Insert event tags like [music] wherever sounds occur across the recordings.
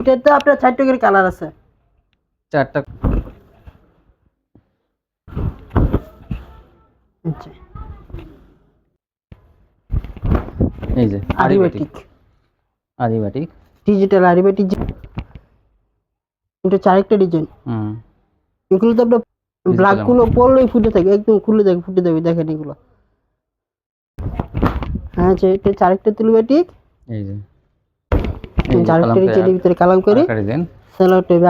এটাতে আপনার চারটে করে কালার আছে। চারটা। আচ্ছা। এই যে আরিবাটিক আরিবাটিক ডিজিটাল আরিবাটিক এটা চারেকটা ডিজাইন হুম। এগুলো তো আপনার ব্ল্যাকগুলো পরলেই ফুটে থাকে একদম খুলে থাকে ফুটে যাবে দেখেন এগুলো। হ্যাঁ যে এটা চারেকটা তুলবাটিক এই যে এই যে। চারেকটা কালামকারী ভিতরে কালাম করে আরেকটা ডিজাইন সেলো টেবে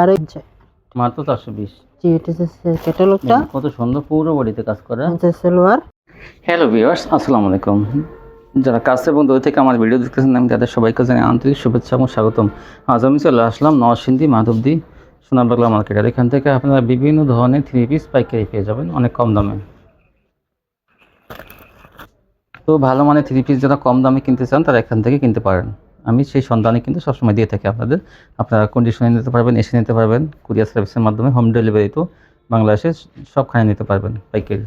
মাত্র চারশো বিশ। জি এটা ক্যাটালগটা। কত সুন্দর পুরো বডিতে কাজ করা। হচ্ছে হ্যালো ভিউয়ার্স আসসালামু আলাইকুম। যারা কাছে এবং দূর থেকে আমার ভিডিও দেখতেছেন আমি তাদের সবাইকে জানাই আন্তরিক শুভেচ্ছা এবং স্বাগতম। আজ আমি চলে আসলাম নরসিংদী মাধবদী সোনারবাগলা মার্কেটের। এখান থেকে আপনারা বিভিন্ন ধরনের থ্রি পিস পাইকারি পেয়ে যাবেন অনেক কম দামে। তো ভালো মানের থ্রি পিস যারা কম দামে কিনতে চান তারা এখান থেকে কিনতে পারেন। আমি সেই সন্ধানে কিন্তু সবসময় দিয়ে থাকি আপনাদের। আপনারা কন্ডিশনে নিতে পারবেন এসে নিতে পারবেন কুরিয়ার সার্ভিসের মাধ্যমে হোম ডেলিভারি তো বাংলাদেশে সবখানে নিতে পারবেন পাইকারি।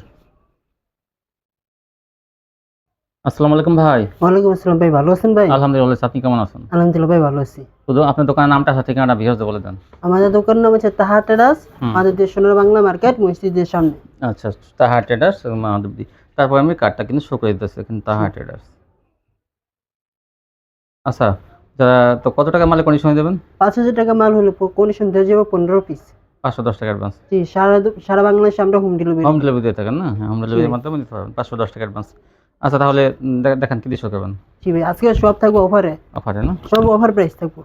আসসালামু আলাইকুম ভাই। ওয়ালাইকুম আসসালাম ভাই ভালো আছেন ভাই? আলহামদুলিল্লাহ আপনি কেমন আছেন? আলহামদুলিল্লাহ ভাই ভালো আছি। শুধু আপনার দোকানের নামটা সাথে ঠিকানাটা বিহজ বলে দেন। আমাদের দোকানের নাম হচ্ছে তাহা টেরাস দেশ সোনার বাংলা মার্কেট মসজিদের সামনে। আচ্ছা তাহা ট্রেডার্স মাধবদী। তারপর আমি কার্ডটা কিন্তু শো করে দিতেছি কিন্তু তাহা ট্রেডার্স। আচ্ছা যারা তো কত টাকা মালে কন্ডিশনে দেবেন পাঁচ হাজার টাকা মাল হলে কন্ডিশন দিয়ে যাব পনেরো পিস পাঁচশো দশ টাকা অ্যাডভান্স জি সারা সারা বাংলাদেশে আমরা হোম ডেলিভারি হোম ডেলিভারি দিয়ে থাকেন না? হ্যাঁ হোম ডেলিভারির মাধ্যমে দিতে পারবেন। পাঁচশো দশ টাকা অ্যাডভান্স আচ্ছা তাহলে দেখান কি দিয়ে করবেন? জি ভাই আজকে সব থাকব অফারে অফারে না? সব অফার প্রাইস থাকব।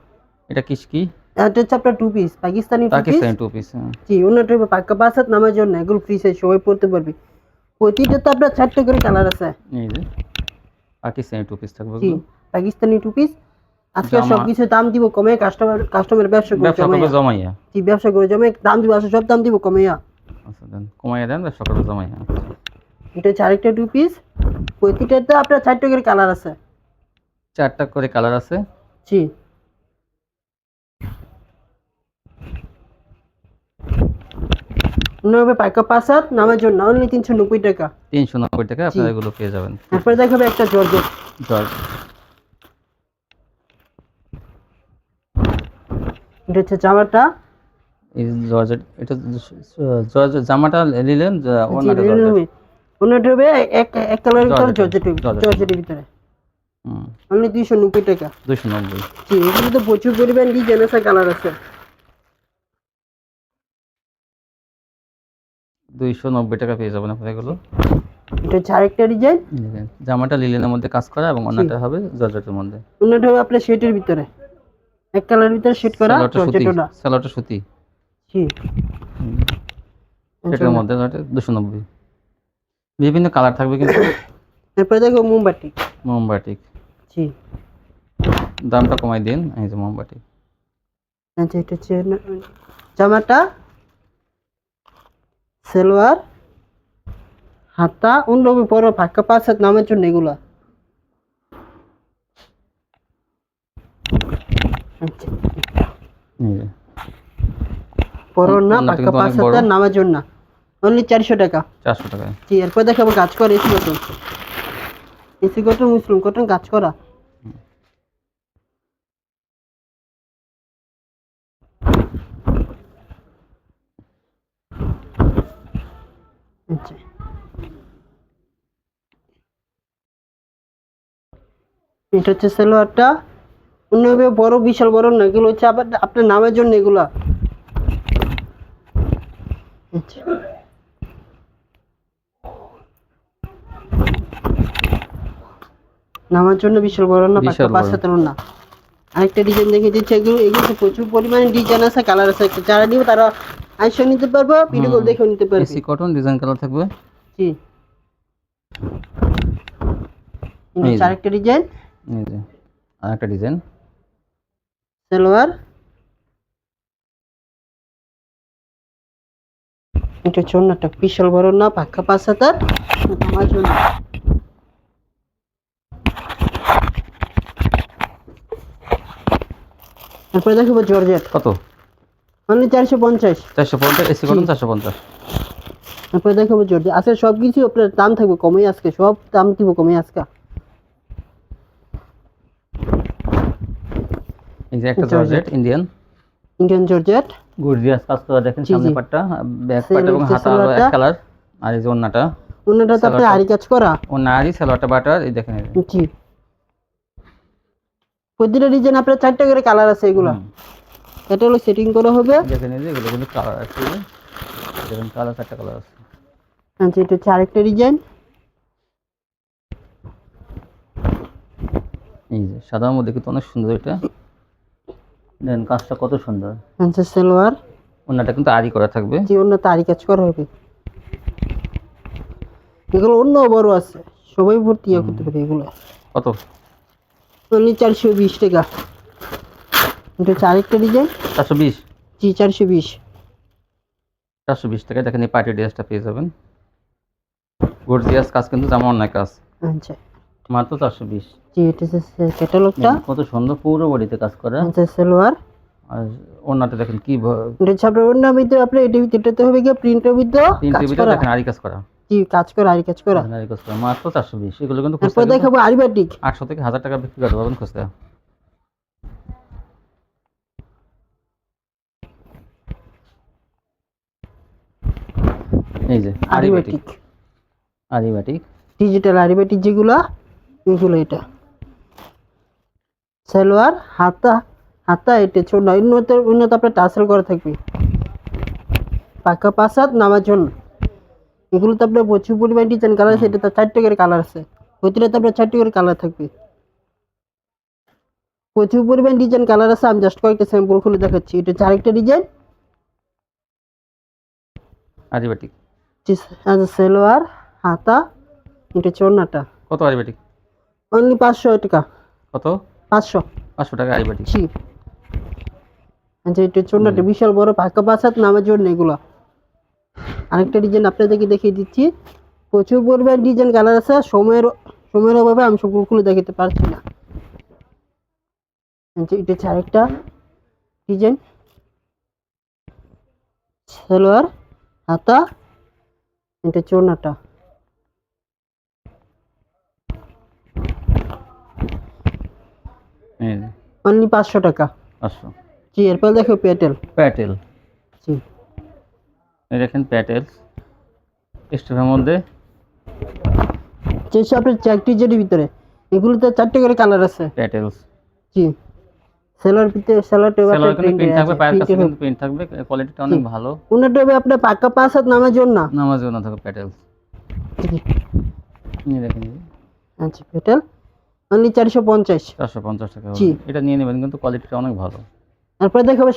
এটা কিস কি? এটা হচ্ছে আপনার two piece Pakistani Pakistani two piece জি অন্যটা পাক্কা হাত নামার জন্য এগুলো ফ্রি সাইজ সবাই পড়তে পারবে। প্রতিটা তো আপনার চারটে করে কালার আছে। এই যে। পাকিস্তানি টু পিস থাকবে পাকিস্তানি টু পিস আজকে সব কিছু দাম দিব কমে কাস্টমার কাস্টমার ব্যবসা করে জমাইয়া। কি ব্যবসা করে জমে দাম দিব আছে সব দাম দিব কমাইয়া। আচ্ছা দেন কমাইয়া দেন ব্যবসা করে জমাইয়া আচ্ছা। এটা চারটা টু পিস প্রতিটাতে আপনার চারটা করে কালার আছে। চারটা করে কালার আছে? জি। নবে পাইকা পাঁচ হাত নামের জন্য অনলি তিনশো নব্বই টাকা। তিনশো নব্বই টাকা আপনারা এগুলো পেয়ে যাবেন। তারপরে দেখাবে একটা জর্জেট জর্জ। এটা হচ্ছে জামাটা। জর্জেট এটা জর্জ জামাটা নিলেন জর্জেট হবে এক এক কালারের ভিতরে জর্জেট, জর্জেট জর্জেট। জর্জেটের ভিতরে। অনলি দুইশো নব্বই টাকা। দুইশো নব্বই। জি এগুলো তো প্রচুর পরিমাণ ডিজাইন আছে কালার আছে। দুইশো নব্বই টাকা পেয়ে যাবেন আপনারা এগুলো। এটা হচ্ছে আরেকটা ডিজাইন। জামাটা লিলেনের মধ্যে কাজ করা এবং অন্যটা হবে জর্জেটের মধ্যে। অন্যটা হবে আপনার শেটের ভিতরে। এক কালারের ভিতরে শেড করা সালোয়ারটা সুতি জর্জেট ওটা সালোয়ারটা সুতি। জি। সেটার মধ্যে দুশো নব্বই। বিভিন্ন কালার থাকবে কিন্তু। [coughs] তারপরে দেখো মোমবাতি। মোমবাটিক জি। দামটা কমাই দিন এই যে মোমবাটিক আচ্ছা এটা হচ্ছে জামাটা সালোয়ার হাতা অন্য বড় ফাঁকা পাঁচ হাত নামের জন্য এগুলা। যে। না ফাঁকা পাঁচ হাতের নামের জন্য। অনলি চারশো টাকা। চারশো টাকায়। জি এরপর দেখাবো কাজ করে AC cotton AC cotton muslin cotton কাজ করা আচ্ছা এটা হচ্ছে সালোয়ারটা। অন্যভাবে বড় বিশাল বড় না এগুলো হচ্ছে আবার আপনার নামের জন্য এগুলা। নামার জন্য বিশাল বড় না বিশাল পাঁচটা পাঁচ বড়। সাতের না। আরেকটা ডিজাইন দেখে দিচ্ছে এগুলো এগুলো প্রচুর পরিমাণে ডিজাইন আছে কালার আছে। যারা নিবে তারা আইসা নিতে পারব ভিডিও কল দেখেও নিতে পারবে। এসি কটন ডিজাইন কালার থাকবে। জি। আরেকটা ডিজাইন এই যে আর একটা ডিজাইন সালোয়ার। এটা বিশাল বড় না পাক্কা পাঁচ হাতার আমার জন্য তারপরে দেখব জর্জেট। কত? অনলি চারশো পঞ্চাশ। চারশো পঞ্চাশ এসি কটন চারশো পঞ্চাশ। তারপরে দেখাবো জর্জেট। আজকে সব কিছু আপনার দাম থাকবে কমে আজকে সব দাম দিব কমে আজকে। এই যে একটা georgette. Indian Indian georgette. Gorgeous কাজ করা দেখেন সামনে পাটটা ব্যাক পাট এবং হাতা হলো এক কালার আর এই যে ওন্নাটা। অন্যটা তো সালোয়ারটা। আরি কাজ করা? ওন্না আরি সালোয়ারটা বাটার এই দেখেন জি। প্রতিটা ডিজাইন আপনার চারটা করে কালার আছে এগুলা। এটা হলো সেটিং করা হবে। দেখেন এই যে এগুলো কিন্তু কালার আছে। দেখেন কালার চারটা কালার আছে। আচ্ছা এটা হচ্ছে আরেকটা ডিজাইন এই যে সাদার মধ্যে কিন্তু অনেক সুন্দর এটা। দেখেন কাজটা কত সুন্দর। আচ্ছা সালোয়ার। ওন্নাটা কিন্তু আরি করা থাকবে। যে অন্য তারি কাজ করা হবে। এগুলো অন্য বড় আছে। সবাই ভর্তি ইয়ে করতে পারে এগুলো। কত? অনলি চারশো বিশ টাকা। এটা হচ্ছে আরেকটা ডিজাইন চারশো বিশ? জি চারশো বিশ। চারশো বিশ টাকায় দেখেন এই পার্টি ড্রেসটা পেয়ে যাবেন। গর্জিয়াস কাজ কিন্তু যেমন অনেক কাজ। আচ্ছা। মাত্র চারশো বিশ। জি এটা হচ্ছে ক্যাটালগটা কত সুন্দর পুরো বডিতে কাজ করা। আচ্ছা সালোয়ার। আর ওনাতে দেখেন কি এটা আপনার অন্য ভিতরে আপনার এটা এটাতে হবে প্রিন্টের ভিতরে ভিতরে করা। দেখেন আরি কাজ করা। জি কাজ করা আরি কাজ করা। আরি কাজ করা মাত্র চারশো বিশ। এগুলো কিন্তু তারপর দেখাবো আরিবাটিক। আটশো থেকে হাজার টাকা বিক্রি করতে পারবেন এই যে আরিবাটিক। আরিবাটিক। ডিজিটাল আরিবাটিক যেগুলো এগুলো এটা। সালোয়ার হাতা হাতা এটা ছোট উন্নত উন্নত আপনার টাসেল করা থাকবে। পাকা পাসাদ নামার জন্য এগুলো তো আপনার প্রচুর পরিমাণ ডিজাইন কালার আছে এটা তো চারটে করে কালার আছে। প্রতিটা তো আপনার চারটে করে কালার থাকবে। প্রচুর পরিমাণ ডিজাইন কালার আছে আমি জাস্ট কয়েকটা স্যাম্পল খুলে দেখাচ্ছি। এটা হচ্ছে আরেকটা ডিজাইন আরিবাটিক আচ্ছা সালোয়ার হাতা এটা চন্নাটা কত আরিবাটিক অনলি পাঁচশো টাকা। কত? পাঁচশো। পাঁচশো টাকা আরিবাটিক জি আচ্ছা এটা চন্নাটা বিশাল বড় পাকা পাসাত নামের জন্য এগুলো। আরেকটা ডিজাইন আপনাদেরকে দেখিয়ে দিচ্ছি। প্রচুর পরিমাণ ডিজাইন কালার আছে সময়ের সময়ের অভাবে আমি সবগুলো খুলে দেখাতে পারছি না। আচ্ছা এটা হচ্ছে আরেকটা ডিজাইন সালোয়ার হাতা এটা চোনাটা এই যে অনলি পাঁচশো টাকা। পাঁচশো। জি এরপর দেখো পেটেল প্যাটেল জি। এই দেখেন প্যাটেল স্টোভের মধ্যে। যেসব আপনার চেক ডিজাইনের ভিতরে এগুলোতে চারটে করে কালার আছে। প্যাটেলস জি। সেলার সেলারটা সেলার কিন্তু প্রিন্ট থাকবে পায়ের কাছে প্রিন্ট থাকবে কোয়ালিটিটা অনেক ভালো। ওনাটা হবে আপনার পাকা পাঁচ হাত নামার জন্য নামাজ না থাকবে প্যাটেলস জি। দেখেন। আচ্ছা পেটেল অনলি চারশো পঞ্চাশ। চারশো পঞ্চাশ টাকা জি। এটা নিয়ে নেবেন কিন্তু কোয়ালিটিটা অনেক ভালো। তারপরে দেখাবো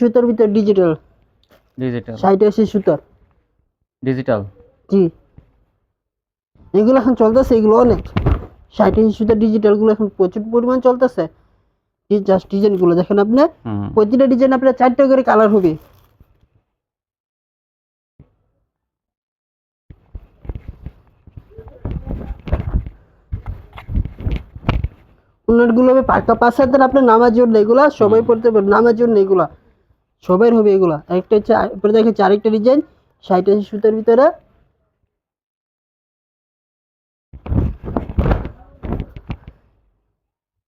সুতোর ভিতরে ডিজিটাল ডিজিটাল সুতোর। ডিজিটাল জি। এগুলো এখন চলতেছে এগুলো অনেক। ষাট আশি সুতোর ডিজিটালগুলো এখন প্রচুর পরিমাণ চলতেছে। জাস্ট ডিজাইনগুলো দেখেন আপনি প্রতিটা ডিজাইন আপনার চারটে করে কালার হবে। গুলো হবে পাকা পাঁচ হাতের আপনার নামার জন্য এগুলা সবাই পড়তে পারবে নামার জন্য এগুলা। সবাই হবে এগুলা। একটা হচ্ছে এরপরে আরেকটা ডিজাইন ষাট আশি সুতার ভিতরে।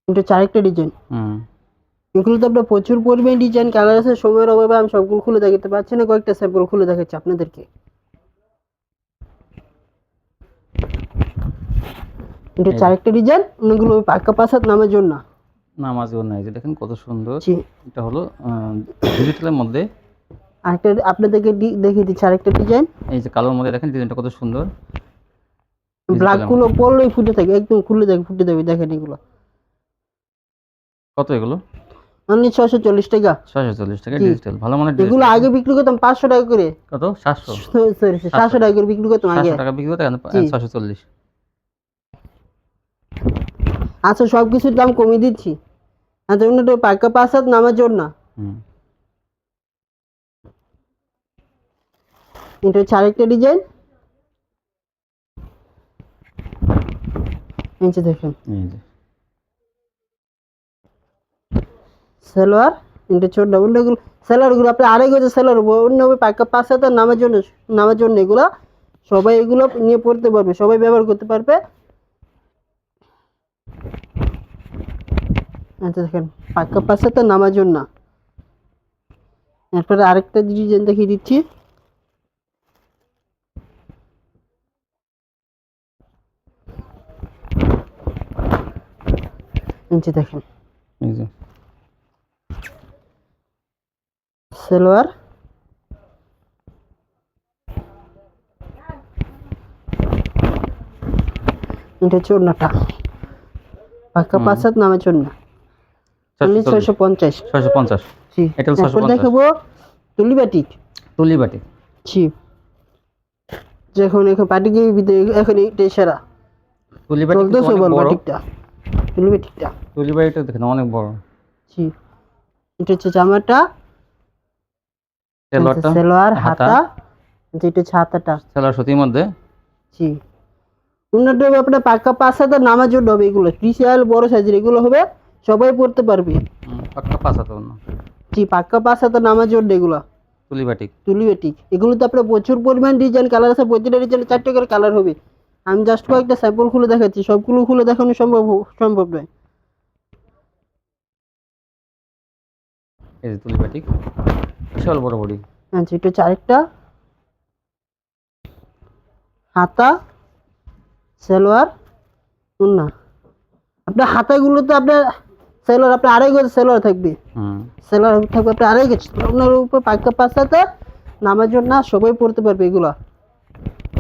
এটা হচ্ছে আরেকটা ডিজাইন হুম। এগুলো তো আপনার প্রচুর পরিমাণে ডিজাইন কালার আছে সময়ের অভাবে আমি সবগুলো খুলে দেখাতে পারছি না কয়েকটা স্যাম্পল খুলে দেখাচ্ছি আপনাদেরকে। এটা হচ্ছে আরেকটা ডিজাইন অনেকগুলো পাক্কা পাসাত নামের জন্য। নামাজ নাই যে দেখেন কত সুন্দর। এটা হলো ডিজিটালের মধ্যে। আরেকটা আপনাদেরকে দেখিয়ে দিচ্ছি আরেকটা ডিজাইন। এই যে কালোর মধ্যে দেখেন ডিজাইনটা কত সুন্দর। ব্ল্যাকগুলো পরলেই ফুটে থাকে একদম খুলে থাকে ফুটে যাবে দেখেন এগুলো। কত এগুলো? অনলি ছশো চল্লিশ টাকা। ছয়শো চল্লিশ টাকা। ডিজিটাল ভালো মানে এগুলো আগে বিক্রি করতাম পাঁচশো টাকা করে। কত? সাতশো। সরি সাতশো টাকা করে বিক্রি করতাম আগে। টাকা বিক্রি করতে জি। ছয়শো চল্লিশ। আচ্ছা সব কিছুর দাম কমিয়ে দিচ্ছি। আচ্ছা অন্যটা পাক্কা পাসাত নামার জন্য এটা হচ্ছে আরেকটা ডিজাইন এই যে দেখেন। সালোয়ার এটা ছোট অন্যগুলো সালোয়ারগুলো আপনি আড়াই গজের সালোয়ার অন্য পাক্কা পাঁচ হাতে নামার জন্য নামার জন্য এগুলো। সবাই এগুলো নিয়ে পড়তে পারবে সবাই ব্যবহার করতে পারবে। আচ্ছা দেখেন পাক্কা পাঁচ হাতে নামার জন্য এরপরে আরেকটা ডিজাইন দেখিয়ে দিচ্ছি। নিচে দেখেন সালোয়ার। এটা হচ্ছে ওড়নাটা। পাক্কা পাঁচ হাত নামে চন্না অনলি ছয়শো পঞ্চাশ। ছয়শো পঞ্চাশ। এটা হলো তারপর 650 দেখাবো তুলি বাটিক জি যখন এখন পাটিকে এখন এইটাই সেরা। তুলি বাটি কিন্তু চলতেছে অনেক বল বড়। বাটিকটা তুলি বাটিকটা দেখেন অনেক বড়। জি এটা হচ্ছে জামাটা। হাতা। যেটা হচ্ছে হাতাটা। সেলোয়ার সুতির মধ্যে। জি উন্নত আপনার পাক্কা পাঁচ হাজার নামার জন্য হবে এগুলো। বিশাল বড় সাইজের এগুলো হবে সবাই পড়তে পারবে। পাক্কা পাঁচ হাতে অন্য জি পাক্কা পাঁচ হাজার নামার জন্য এগুলো। তুলি বাটি তুলি বেটিক। এগুলো তো আপনার প্রচুর পরিমাণ ডিজাইন কালার আছে প্রতিটা ডিজাইনে চারটে করে কালার হবে। আমি জাস্ট কয়েকটা স্যাম্পল খুলে দেখাচ্ছি। সবগুলো খুলে দেখানো সম্ভব সম্ভব নয়। এই যে তুলি বাটি বিশাল বড় বড়ি। আচ্ছা এটা হচ্ছে আরেকটা হাতা সালোয়ার উন্না আপনার হাতাগুলোতে আপনার সালোয়ার আপনি আড়াই গজ সালোয়ার থাকবে। হুম। সেলার থাকবে আপনি আড়াই গেছে আপনার উপর পাক্কা পাঁচটাতে নামার জন্য সবাই পড়তে পারবে এগুলা।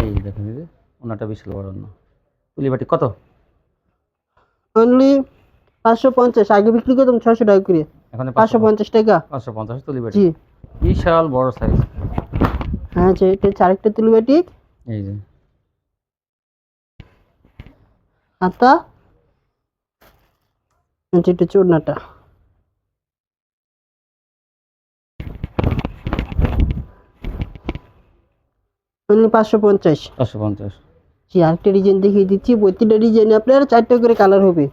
এই দেখেন যে ওনাটা বিশাল বড় অন্য তুলি বাটি কত? অনলি পাঁচশো পঞ্চাশ আগে বিক্রি করতাম ছশো টাকা করে। এখন পাঁচশো পঞ্চাশ। টাকা। পাঁচশো পঞ্চাশ তুলি বাটি। জি। বিশাল বড় সাইজ হ্যাঁ যে এটা হচ্ছে আরেকটা তুলিবাটি এই যে। হাতা আচ্ছা অনলি পাঁচশো পঞ্চাশ। পাঁচশো পঞ্চাশ। জি আরেকটা ডিজাইন দেখিয়ে দিচ্ছি প্রতিটা ডিজাইনে আপনার চারটে করে কালার হবে।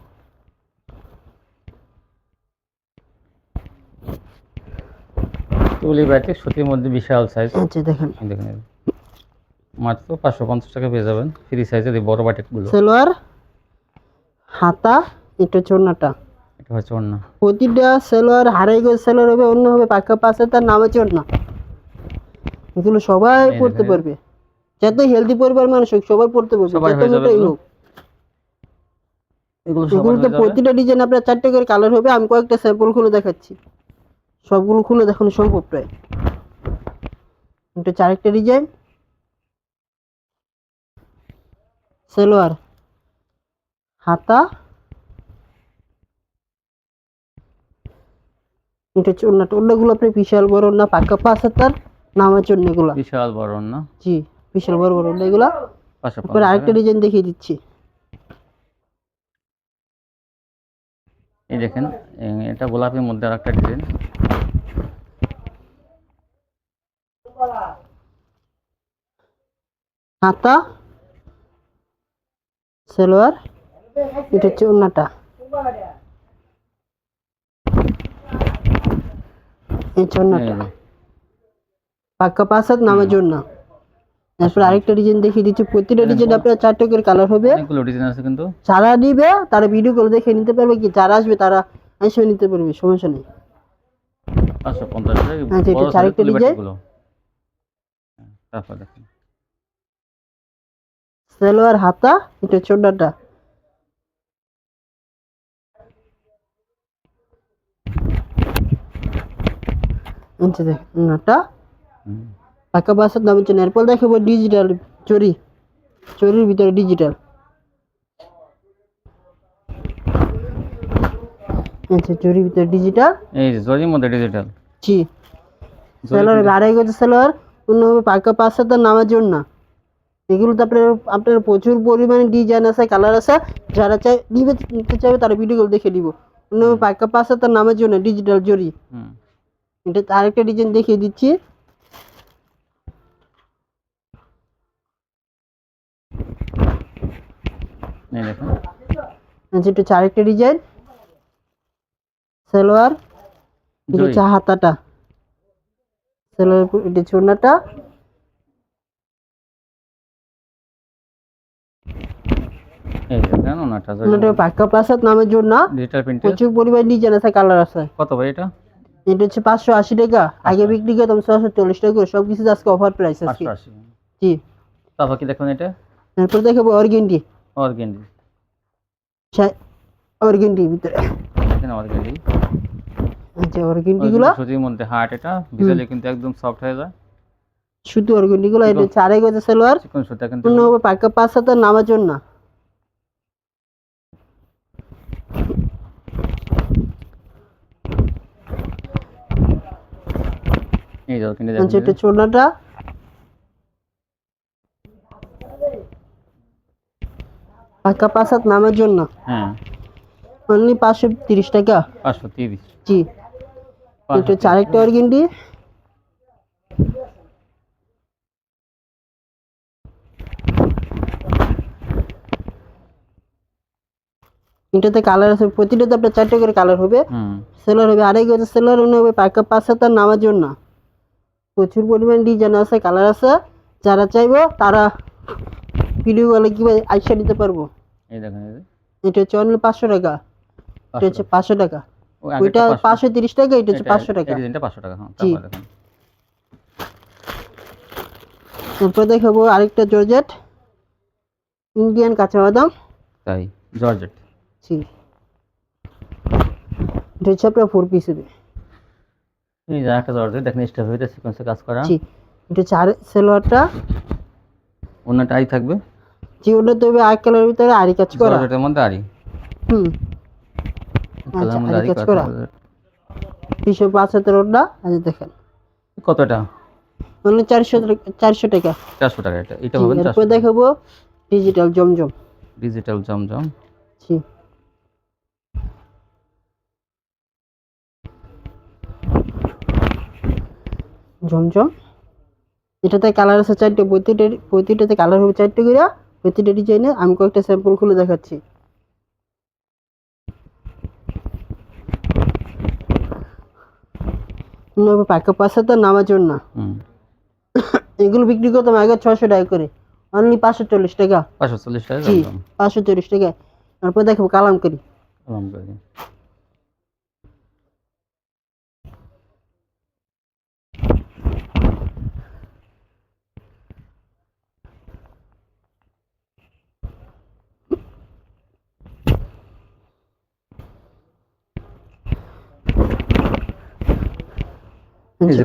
তুলি সুতির মধ্যে বিশাল সাইজ আচ্ছা দেখেন। দেখেন মাত্র পাঁচশো পঞ্চাশ টাকা পেয়ে যাবেন। ফ্রি সাইজের এই বড় বাটিকগুলো। সালোয়ার হাতা এটা চোড়নাটা এটা হচ্ছে অন্য। প্রতিটা সেলোয়ার হারাই গেছে সেলোয়ার হবে অন্য হবে পাক্কা পাশে তার নাম আছে ওর না এগুলো সবাই পড়তে পারবে। যত হেলদি পরিবার মানুষ হোক সবাই পড়তে পারবে সবাই যত হয়ে যাবে মোটাই হোক। এগুলো এগুলো তো প্রতিটা ডিজাইন আপনার চারটে করে কালার হবে আমি কয়েকটা স্যাম্পল খুলে দেখাচ্ছি। সবগুলো খুলে দেখানো সম্ভব প্রায়। এটা হচ্ছে আরেকটা ডিজাইন সেলোয়ার হাতা এটা হচ্ছে অন্যটা অন্যগুলো আপনি বিশাল বড় না পাক্কা পাঁচ হাতার নামার জন্য এগুলো। বিশাল বড় অন্য জি বিশাল বড় বড় এগুলা। পাঁচশো তারপরে আরেকটা ডিজাইন দেখিয়ে দিচ্ছি। এই দেখেন এটা গোলাপের মধ্যে আরেকটা ডিজাইন। হাতা সালোয়ার এটা হচ্ছে অন্যটা এই হচ্ছে অন্যটা পাক্কা পাঁচ হাত নামার জন্য। তারপর আরেকটা ডিজাইন দেখিয়ে দিচ্ছি। প্রতিটা ডিজাইন আপনার চারটে করে কালার হবে। ডিজাইন আছে কিন্তু। যারা নিবে তারা ভিডিও করে দেখে নিতে পারবে কি? যারা আসবে তারা এসে নিতে পারবে। সমস্যা নেই। পঞ্চাশ আচ্ছা, এটা তুলি ডিজাইন। হ্যাঁ, তারপর দেখেন। সালোয়ার হাতা এটা হচ্ছে দেখ অন্যটা পাকা বাসার দাম হচ্ছে এরপর দেখাবো ডিজিটাল চুরি। চুরির ভিতরে ডিজিটাল আচ্ছা চুরির ভিতরে ডিজিটাল এই জরির মধ্যে ডিজিটাল জি সেলোয়ার হবে আড়াই গজ অন্য হবে পাকা পাঁচ সাতার নামার জন্য। এগুলো তো আপনার আপনার প্রচুর পরিমাণে ডিজাইন আছে কালার আছে। যারা চাই নিবে নিতে চাইবে তারা ভিডিওগুলো দেখে দিব অন্য হবে পাকা পাঁচ সাতার নামার জন্য ডিজিটাল জরি হুম। এটা আরেকটা ডিজাইন দেখিয়ে দিচ্ছি। এই দেখেন। আচ্ছা এটা আরেকটা ডিজাইন সালোয়ার এটা হচ্ছে হাতাটা। সালোয়ার এটা চুনাটা পাক্কা নামের জন্য। প্রচুর পরিমাণ ডিজাইন আছে কালার আছে। কত ভাই এটা? এটা হচ্ছে পাঁচশো আশি টাকা। আগে। বিক্রি করতাম ছশো চল্লিশ টাকা করে সব কিছু আজকে। অফার প্রাইস আশি। জি। তারপর কি দেখুন এটা? তারপর দেখাবো অর্গেন্ডি। অর্গেন্ডি। অর্গেন্ডি ভিতরে। অর্গেন্ডি। আচ্ছা অর্গেন্ডি গুলো সুতির মধ্যে হার্ট এটা। ভিজালে কিন্তু একদম সফট হয়ে যায়। শুধু অর্গেন্ডি গুলো এটা আড়াই গজে সালোয়ার। চিকন সুতা কিন্তু পূর্ণ পাঁচ হাজার নামার জন্য। এই এটা চোলাটা জন্য। হ্যাঁ। অনলি পাঁচশো তিরিশ টাকা। পাঁচশো তিরিশ। জি। এটা হচ্ছে আরেকটা এটাতে কালার আছে প্রতিটাতে আপনার চারটে করে কালার হবে। সেলার হবে আড়াই গজের সেলার হবে পাকা পাঁচ হাতার নামার জন্য। প্রচুর পরিমাণ ডিজাইন আছে কালার আছে। যারা চাইব তারা ভিডিও কলে কি আইসা নিতে পারব? এই দেখেন এটা হচ্ছে অনলি পাঁচশো টাকা। এটা হচ্ছে পাঁচশো টাকা। ওইটা 500 পাঁচশো তিরিশ টাকা এটা হচ্ছে পাঁচশো টাকা। ডিজাইনটা পাঁচশো টাকা হ্যাঁ জি। তারপর দেখাবো আরেকটা জর্জেট। ইন্ডিয়ান কাঁচা বাদাম তাই জর্জেট। জি। এটা হচ্ছে আপনার ফোর পিস হবে এই যে একটা জর্জেট দেখেন স্টেপ হইতে সিকোয়েন্সে কাজ করা। জি এটা হচ্ছে আর সেলোয়ারটা অন্যটা আই থাকবে? জি ওটা তো হবে আরেক কালারের ভিতরে আরি কাজ করা। জর্জেটের মধ্যে আরি হুম। আচ্ছা, আরি আরি কাজ করা। দুশো পাঁচ হাতের ওটা আচ্ছা দেখেন। কতটা? মানে চারশো চারশো টাকা। চারশো টাকা এটা এটা পাবেন এরপর দেখাবো ডিজিটাল জমজম। ডিজিটাল জমজম। জি। জমজম এটাতে কালার আছে চারটে প্রতিটা প্রতিটাতে কালার হবে চারটে করে প্রতিটা ডিজাইনে আমি কয়েকটা স্যাম্পল খুলে দেখাচ্ছি। পাকা হাজার নামার জন্য এগুলো বিক্রি করতাম আগে ছশো টাকা করে। অনলি পাঁচশো চল্লিশ টাকা। পাঁচশো চল্লিশ টাকা জি পাঁচশো চল্লিশ টাকা তারপর দেখো কালামকারি কালামকারী। এই যে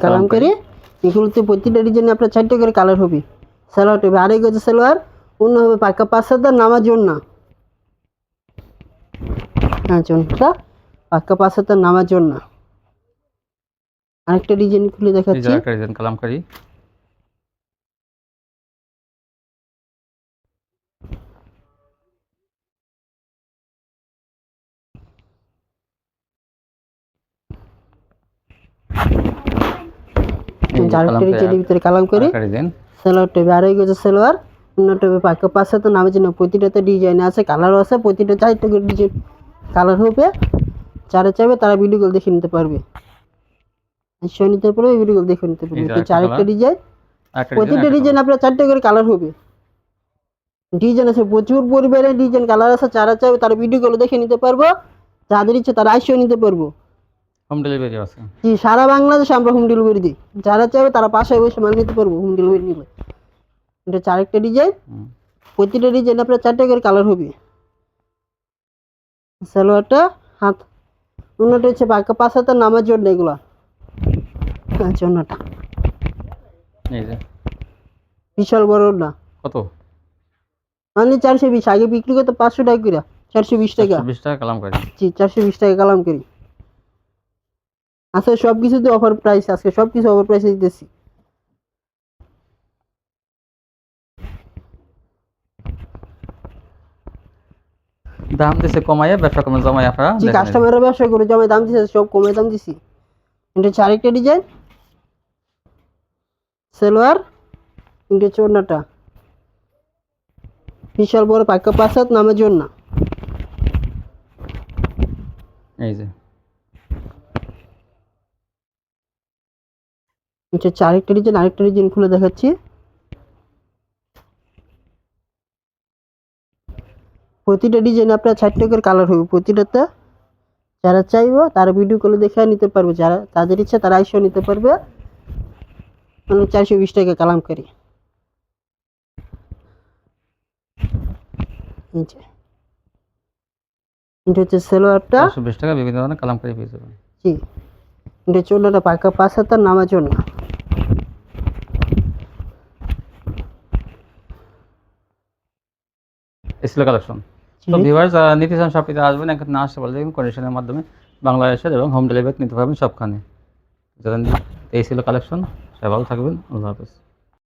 কালামকারি এগুলোতে প্রতিটা ডিজাইনে আপনার চারটে করে কালার হবে। সালোয়ার হবে আড়াই গজে সালোয়ার অন্য হবে পাকা পাঁচ হাজার নামার জন্য জনটা পাক্কা পাঁচ হাজার নামার জন্য আরেকটা ডিজাইন খুলে দেখাচ্ছি। ডিজাইন কালামকারি। এই কালামকারী, ডিজাইনের ভিতরে আরেকটা ডিজাইন। সালোয়ার হবে আড়াই গজে সালোয়ার অন্যটা হবে পাক্কা পাঁচ হাজার নামার জন্য প্রতিটাতে ডিজাইন আছে কালারও আছে প্রতিটা চারটে করে ডিজাইন। কালার হবে যারা চাইবে তারা ভিডিও কল দেখে নিতে পারবে। নিশ্চয় নিতে পারবে ভিডিও কল দেখে নিতে পারবে। এটা আরেকটা ডিজাইন প্রতিটা ডিজাইন আপনার চারটে করে কালার হবে। ডিজাইন আছে প্রচুর পরিমাণে ডিজাইন কালার আছে যারা চাইবে তারা ভিডিও কল দেখে নিতে পারব। যাদের ইচ্ছে তারা আইসিও নিতে পারব। হোম ডেলিভারি আছে। জি সারা বাংলাদেশে আমরা হোম ডেলিভারি দিই। যারা চাইবে তারা পাশে বসে মাল নিতে পারব হোম ডেলিভারি নিলে। এটা হচ্ছে আরেকটা ডিজাইন প্রতিটা ডিজাইন আপনার চারটে করে কালার হবে। সালোয়ারটা হাত। অন্যটা হচ্ছে বাঁকা পাঁচ হাতের নামার জন্য এগুলা। আচ্ছা অন্যটা বিশাল বড় না। কত? মানে চারশো বিশ আগে বিক্রি করতে পাঁচশো টাকা করে চারশো বিশ টাকা। বিশ টাকা কালামকারি জি চারশো বিশ টাকা কালাম করি। আচ্ছা সব কিছুতে অফার প্রাইস আজকে সব কিছু অফার প্রাইসে দিতেছি। দাম দিছে কমাইয়া ব্যবসা কমে জমাই আপনারা জি। কাস্টমারের ব্যবসা করে জমে দাম দিছে সব কমে দাম দিছি। এটা হচ্ছে আরেকটা ডিজাইন সালোয়ার এটা হচ্ছে ওড়নাটা বিশাল বড় পাক্কা পাঁচ নামের জন্য এই যে। এটা হচ্ছে আরেকটা ডিজাইন আরেকটা ডিজাইন খুলে দেখাচ্ছি। প্রতিটা ডিজাইন আপনার চারটে করে কালার হবে প্রতিটাতে যারা চাইব তারা ভিডিও কলে দেখে নিতে পারবে যারা তাদের ইচ্ছা তারা আইসেও নিতে পারবে। মানে চারশো বিশ টাকা কালামকারি এটা হচ্ছে সেলোয়ারটা। বিশ টাকা বিভিন্ন ধরনের কালামকারি পেয়ে যাবেন। জি। এটা চোলাটা পাকা পাঁচ হাতার নামার জন্য। এই ছিল কালেকশন তো জি। যারা নিতে চান শপটিতে আসবেন এখানে না আসতে দেখুন কন্ডিশনের মাধ্যমে বাংলাদেশের এবং হোম ডেলিভারি নিতে পারবেন সবখানে। যারা এই ছিল কালেকশন সবাই ভালো থাকবেন। আল্লাহ হাফেজ।